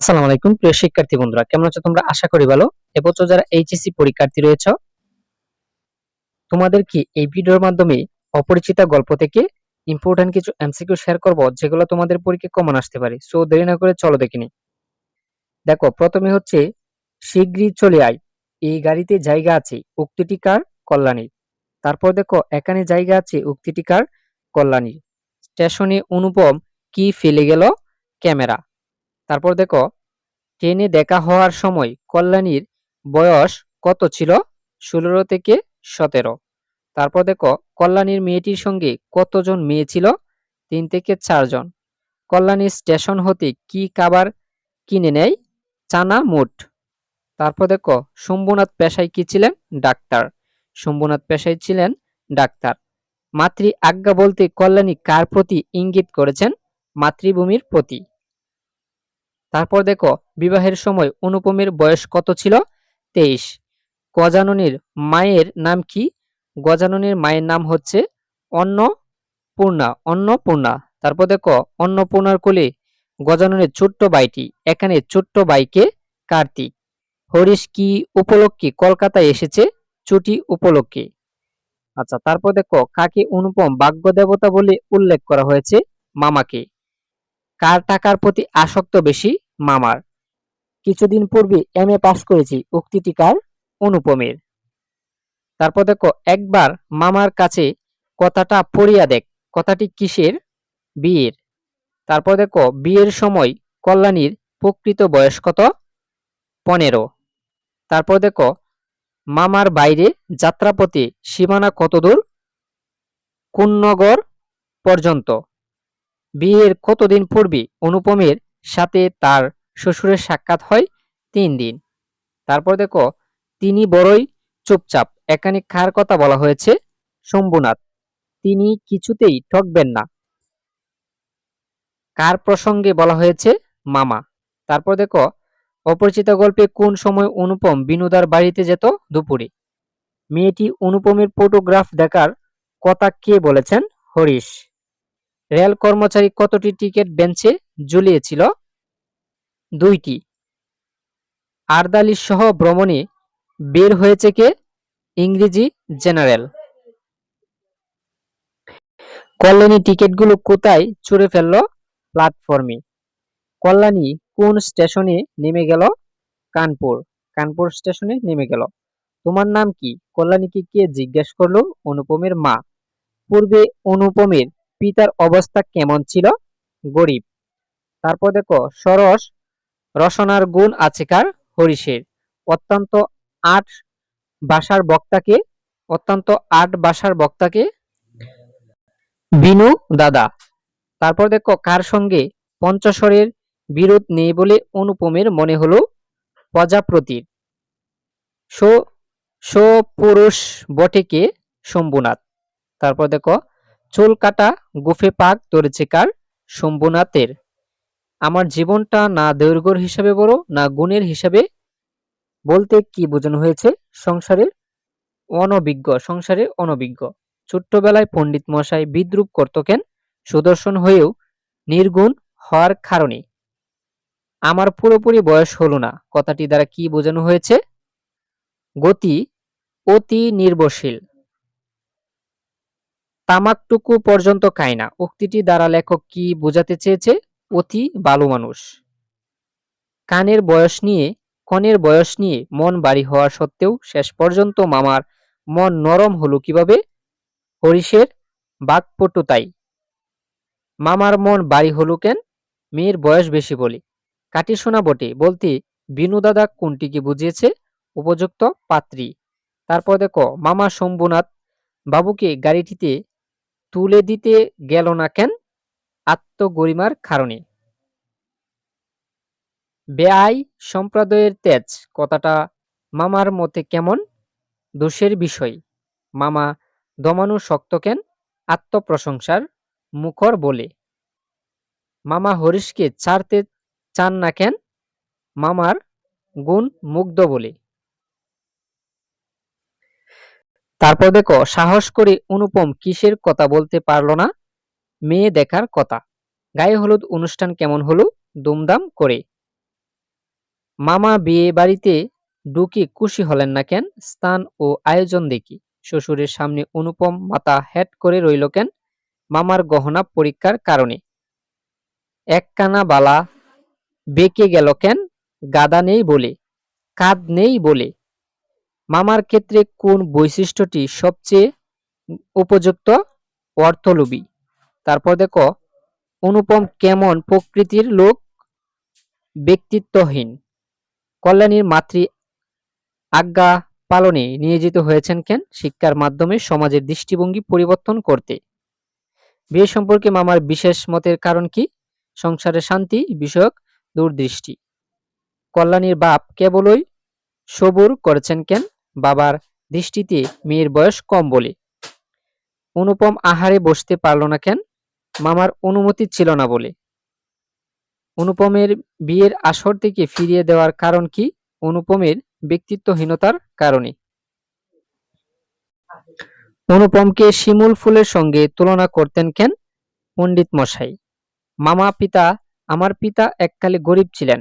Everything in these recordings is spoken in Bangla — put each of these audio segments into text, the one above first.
আসসালামু আলাইকুম, প্রিয় শিক্ষার্থী বন্ধুরা, কেমন আছো তোমরা? আশা করি ভালো। এবছর যারা এইচএসসি পরীক্ষার্থী রয়েছ, তোমাদের কি এই ভিডিওর মাধ্যমে অপরিচিত গল্প থেকে ইম্পর্টেন্ট কিছু এমসিকিউ শেয়ার করব, যেগুলো তোমাদের পরীক্ষায় কমন আসতে পারে? সো দেরি না করে চলো দেখিনি দেখো, প্রথমে হচ্ছে শীঘ্রই চলে আয়। এই গাড়িতে জায়গা আছে, উক্তিটি কার? কল্যাণী তারপর দেখো, এখানে জায়গা আছে, উক্তিটি কার? কল্যাণী স্টেশনে অনুপম কি ফেলে গেল? ক্যামেরা। তারপর দেখো ট্রেনে দেখা হওয়ার সময় কল্যাণীর বয়স কত ছিল? ষোলো থেকে সতেরো। তারপর দেখো, কল্যাণীর মেয়েটির সঙ্গে কতজন মেয়ে ছিল? তিন থেকে চারজন কল্যাণী স্টেশন হতে কি খাবার কিনে নেয়? চানা মুঠ। তারপর দেখো, শম্ভুনাথ পেশায় কি ছিলেন? ডাক্তার। শম্ভুনাথ পেশায় ছিলেন ডাক্তার। মাতৃ আজ্ঞা বলতে কল্যাণী কার প্রতি ইঙ্গিত করেছেন? মাতৃভূমির প্রতি। তারপর দেখো, বিবাহের সময় অনুপমের বয়স কত ছিল? তেইশ। গজাননীর মায়ের নাম কি? গজাননীর মায়ের নাম হচ্ছে অন্নপূর্ণা অন্নপূর্ণা। তারপর দেখো, অন্নপূর্ণার কোলে গজাননের ছোট্ট বাইটি এখানে ছোট্ট বাইকে কার্তিক। হরিশ কি উপলক্ষে কলকাতায় এসেছে? ছুটি উপলক্ষে। আচ্ছা তারপর দেখো, কাকে অনুপম ভাগ্য দেবতা বলে উল্লেখ করা হয়েছে? মামাকে। কার টাকার প্রতি আসক্ত বেশি? মামার। কিছুদিন পূর্বে এম এ পাশ করেছি উক্তিটি কার? অনুপমের। তারপর দেখো, একবার মামার কাছে কথাটা পড়িয়া দেখ, কথাটি কিসের? বিয়ের। তারপর দেখো, বিয়ের সময় কল্যাণীর প্রকৃত বয়স কত? পনেরো। তারপর দেখো, মামার বাইরে যাত্রাপথে সীমানা কতদূর কুন্নগর পর্যন্ত। বিয়ের কতদিন পূর্বে অনুপমের সাথে তার শ্বশুরের সাক্ষাৎ হয় তিন দিন। তারপর দেখো, তিনি বড়ই চুপচাপ, এখানে কার কথা বলা হয়েছে? শম্ভুনাথ। তিনি কিছুতেই ঠকবেন না। কার প্রসঙ্গে বলা হয়েছে? মামা। তারপর দেখো, অপরিচিত গল্পে কোন সময় অনুপম বিনোদার বাড়িতে যেত? দুপুরে। মেয়েটি অনুপমের ফটোগ্রাফ দেখার কথা কে বলেছেন? হরিশ। রেল কর্মচারী কতটি টিকিট বেঞ্চে ঝুলিয়েছিল? দুইটি। আরদালিস সহ ভ্রমণে বের হয়েছে কে? ইংরেজি জেনারেল। কল্যাণী টিকিটগুলো কোথায় চুরে ফেলল প্ল্যাটফর্মে? কল্যাণী কোন স্টেশনে নেমে গেল? কানপুর। কানপুর স্টেশনে নেমে গেল। তোমার নাম কি? কল্যাণীকে কে জিজ্ঞেস করল? অনুপমের মা। পূর্বে অনুপমের পিতার অবস্থা কেমন ছিল? গরিব। তারপর দেখো, সরস রসনার গুণ আছে কার? হরিষের অত্যন্ত আট বাসার বক্তাকে, অত্যন্ত আট বাসার বক্তাকে বিনু দাদা। তারপর দেখো, কার সঙ্গে পঞ্চস্বরের বিরোধ নেই বলে অনুপমের মনে হলো প্রজাপ্রতির পুরুষ বটেকে শম্ভুনাথ। তারপর দেখো, চুল কাটা গুফে পাক ধরেছে কার? শম্ভুনাথের। আমার জীবনটা না দৈর্ঘ্যর হিসাবে বড়, না গুণের হিসাবে বলতে কি বোঝানো হয়েছে? সংসারের অনভিজ্ঞ সংসারের অনভিজ্ঞ। ছোট্টবেলায় পণ্ডিত মশাই বিদ্রুপ করত কেন? সুদর্শন হয়েও নির্গুণ হওয়ার কারণে। আমার পুরোপুরি বয়স হলো না। কথাটি দ্বারা কি বোঝানো হয়েছে? গতি অতি নির্ভরশীল। তামাকটুকু পর্যন্ত খায় না। উক্তিটি দ্বারা লেখক কি বোঝাতে চেয়েছে? অতি ভালো মানুষ। কানের বয়স নিয়ে, কনের বয়স নিয়ে মন বাড়ি হওয়া সত্ত্বেও শেষ পর্যন্ত মামার মন নরম হলো কীভাবে? হরিষের বাকপটুতাই মামার মন বাড়ি হলো কেন? মেয়ের বয়স বেশি বলে। কাটি শোনা বটে। বলতে, বিনু দাদা কোনটিকে বুঝিয়েছে? উপযুক্ত পাত্রী। তারপর দেখো, মামা শম্ভুনাথ বাবুকে গাড়িটিতে তুলে দিতে গেল না কেন? আত্মগরিমার কারণে। বেআই সম্প্রদায়ের তেজ, কথাটা মামার মতে কেমন? দোষের বিষয়। মামা দমানু শক্ত কেন? আত্মপ্রশংসার মুখর বলে। মামা হরিশকে ছাড়তে চান না কেন? মামার গুণ মুগ্ধ বলে। তারপর দেখো, সাহস করে অনুপম কিসের কথা বলতে পারল না? মেয়ে দেখার কথা। গায়ে হলুদ অনুষ্ঠান কেমন হলো? দুমদাম করে। মামা বিয়ে বাড়িতে ঢুকে খুশি হলেন না কেন? স্থান ও আয়োজন দেখি। শ্বশুরের সামনে অনুপম মাথা হ্যাট করে রইল কেন? মামার গহনা পরীক্ষার কারণে। এককানা বালা বেঁকে গেল কেন? গাদা নেই বলে। কাঁধ নেই বলে। মামার ক্ষেত্রে কোন বৈশিষ্ট্যটি সবচেয়ে উপযুক্ত? অর্থলোভী। তারপর দেখো, অনুপম কেমন প্রকৃতির লোক? ব্যক্তিত্বহীন। কল্যাণীর মাতৃ আজ্ঞা পালনে নিয়োজিত হয়েছেন কেন? শিক্ষার মাধ্যমে সমাজের দৃষ্টিভঙ্গি পরিবর্তন করতে। বিয়ে সম্পর্কে মামার বিশেষ মতের কারণ কি? সংসারে শান্তি বিষয়ক দূরদৃষ্টি। কল্যাণীর বাপ কেবলই সবুর করেছেন কেন? বাবার দৃষ্টিতে মেয়ের বয়স কম বলে। অনুপম আহারে বসতে পারল না কেন? মামার অনুমতি ছিল না বলে। অনুপমের বিয়ের আসর থেকে ফিরিয়ে দেওয়ার কারণ কি? অনুপমের ব্যক্তিত্বহীনতার কারণে। অনুপমকে শিমুল ফুলের সঙ্গে তুলনা করতেন কেন? পণ্ডিত মশাই, মামা পিতা, আমার পিতা এককালে গরিব ছিলেন।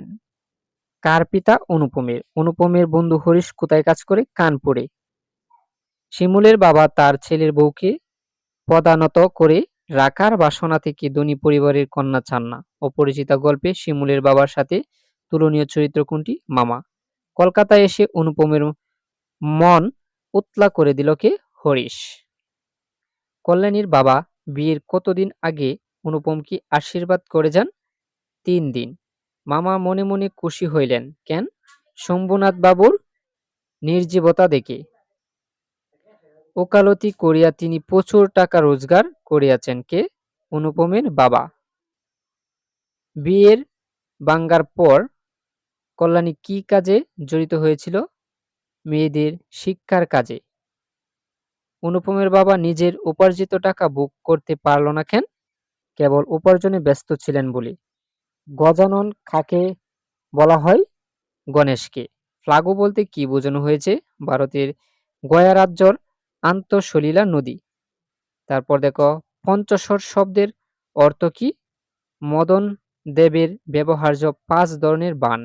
কার পিতা? অনুপমের। অনুপমের বন্ধু হরিশ কোথায় কাজ করে? কানপুরে। শিমুলের বাবা তার ছেলের বউকে পদানত করে রাখার বাসনা থেকে ধনী পরিবারের কন্যা চান না অপরিচিতা গল্পে শিমুলের বাবার সাথে তুলনীয় চরিত্র কোনটি? মামা। কলকাতায় এসে অনুপমের মন উতলা করে দিল কে? হরিশ। কল্যাণীর বাবা বিয়ের কতদিন আগে অনুপমকে আশীর্বাদ করে যান? তিন দিন। মামা মনে মনে খুশি হইলেন। কেন? শম্ভুনাথ বাবুর নির্জীবতা দেখে। ওকালতি করিয়া তিনি প্রচুর টাকা রোজগার করিয়াছেন কে? অনুপমের বাবা। বিয়ের বাঙ্গার পর কল্যাণী কি কাজে জড়িত হয়েছিল? মেয়েদের শিক্ষার কাজে। অনুপমের বাবা নিজের উপার্জিত টাকা বুক করতে পারল না কেন? কেবল উপার্জনে ব্যস্ত ছিলেন বলে। গজানন কাকে বলা হয়? গণেশকে। ফ্লাগু বলতে কি বোঝানো হয়েছে? ভারতের গয়া রাজ্যর আন্তঃসলীলা নদী। তারপর দেখো পঞ্চস্বর শব্দের অর্থ কি? মদন দেবের ব্যবহার্য পাঁচ ধরনের বান।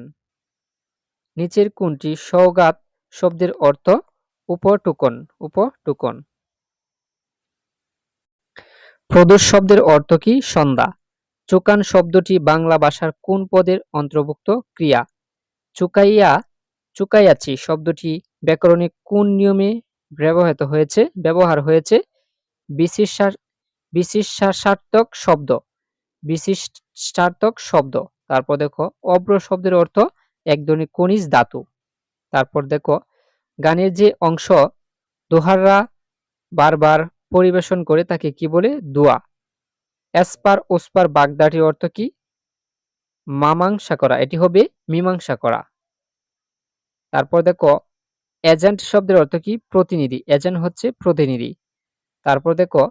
নিচের কোনটি? সৌগাত শব্দের অর্থ উপটুকন উপটুকন। প্রদোষ শব্দের অর্থ কি? সন্ধ্যা। চুকান শব্দটি বাংলা ভাষার কোন পদের অন্তর্ভুক্ত ক্রিয়া? চুকাইয়া চুকাইয়াছি শব্দটি ব্যাকরণে কোন নিয়মে ব্যবহৃত হয়েছে? ব্যবহার হয়েছে বিশিষ্টাসার্থক শব্দ। বিশিষ্টার্থক শব্দ। তারপর দেখো, অব্র শব্দের অর্থ এক ধরনের খনিজ ধাতু। তারপর দেখো, গানের যে অংশ, দোহাররা বারবার পরিবেশন করে তাকে কি বলে? দোয়া। এসপার ওসপার বাগদাটির অর্থ কি? মামাংসা করা এটি হবে মীমাংসা করা তারপর দেখো, এজেন্ট শব্দের অর্থ কি? প্রতিনিধি। এজেন্ট হচ্ছে প্রতিনিধি। তারপর দেখো,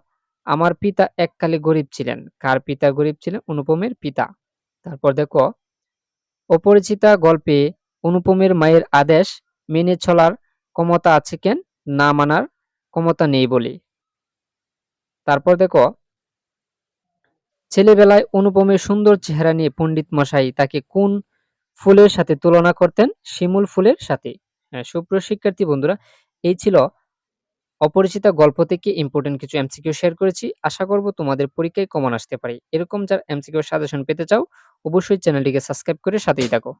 আমার পিতা এককালে গরিব ছিলেন। কার পিতা গরিব ছিলেন? অনুপমের পিতা। তারপর দেখো, অপরিচিতা গল্পে অনুপমের মায়ের আদেশ মেনে চলার ক্ষমতা আছে কেন? না মানার ক্ষমতা নেই বলে। তারপর দেখো, ছেলেবেলায় অনুপমের সুন্দর চেহারা নিয়ে পণ্ডিত মশাই তাকে কোন ফুলের সাথে তুলনা করতেন? শিমুল ফুলের সাথে। হ্যাঁ সুপ্রিয় শিক্ষার্থী বন্ধুরা, এই ছিল অপরিচিতা গল্প থেকে ইম্পর্টেন্ট কিছু এমসিকিউ শেয়ার করেছি। আশা করব তোমাদের পরীক্ষায় কমন আসতে পারে। এরকম যার এমসিকিউ সাজেশন পেতে চাও, অবশ্যই চ্যানেলটিকে সাবস্ক্রাইব করে সাথেই থাকো।